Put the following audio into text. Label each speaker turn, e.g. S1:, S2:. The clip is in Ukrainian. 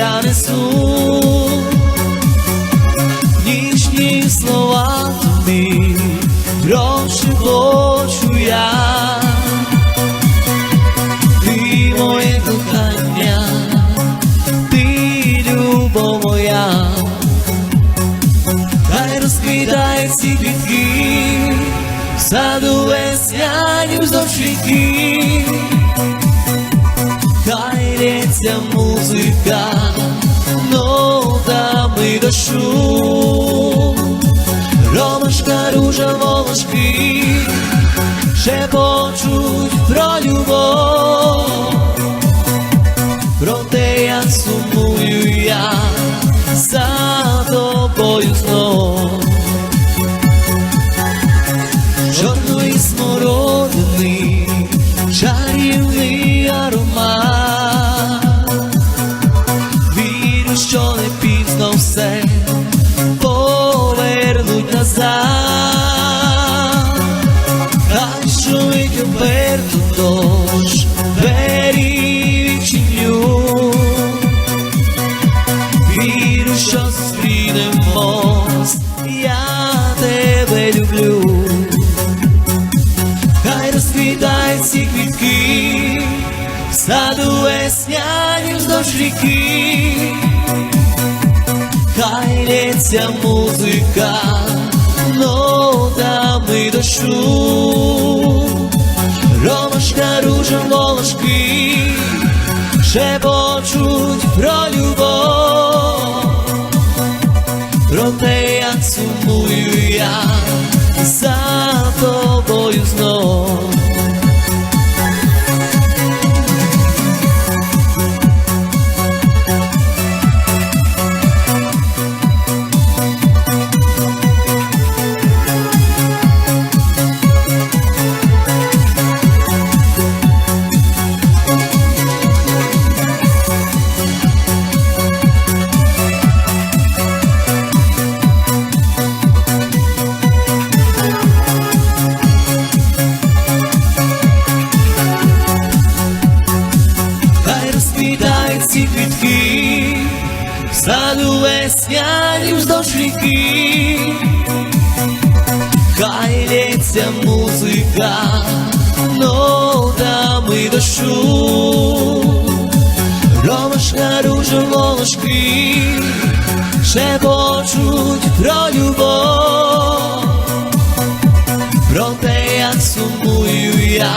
S1: я несу, ніжні слова тобі, розшепочу я, ти моє кохання, ти любов моя, хай розквітає всі квітки, саду весняні вздовж ріки, хай лється музика, ромашка, ружа, волошки, шепочуть про любов, Хай шумить оберту дощ, двері відчиню. Вірю, що зустрінемо, я тебе люблю. Хай розквітають ці квітки, в саду весняні вздовж ріки, хай лється музика, нотами дощу, ромашка, ружа, волошки, шепочуть про любов, проте я сумую я за тобою знов. Ці квітки, в саду весняні вздовж ріки, хай лється музика, нотами дощу, ромашка, ружа, волошки, шепочуть про любов, проте я сумую я.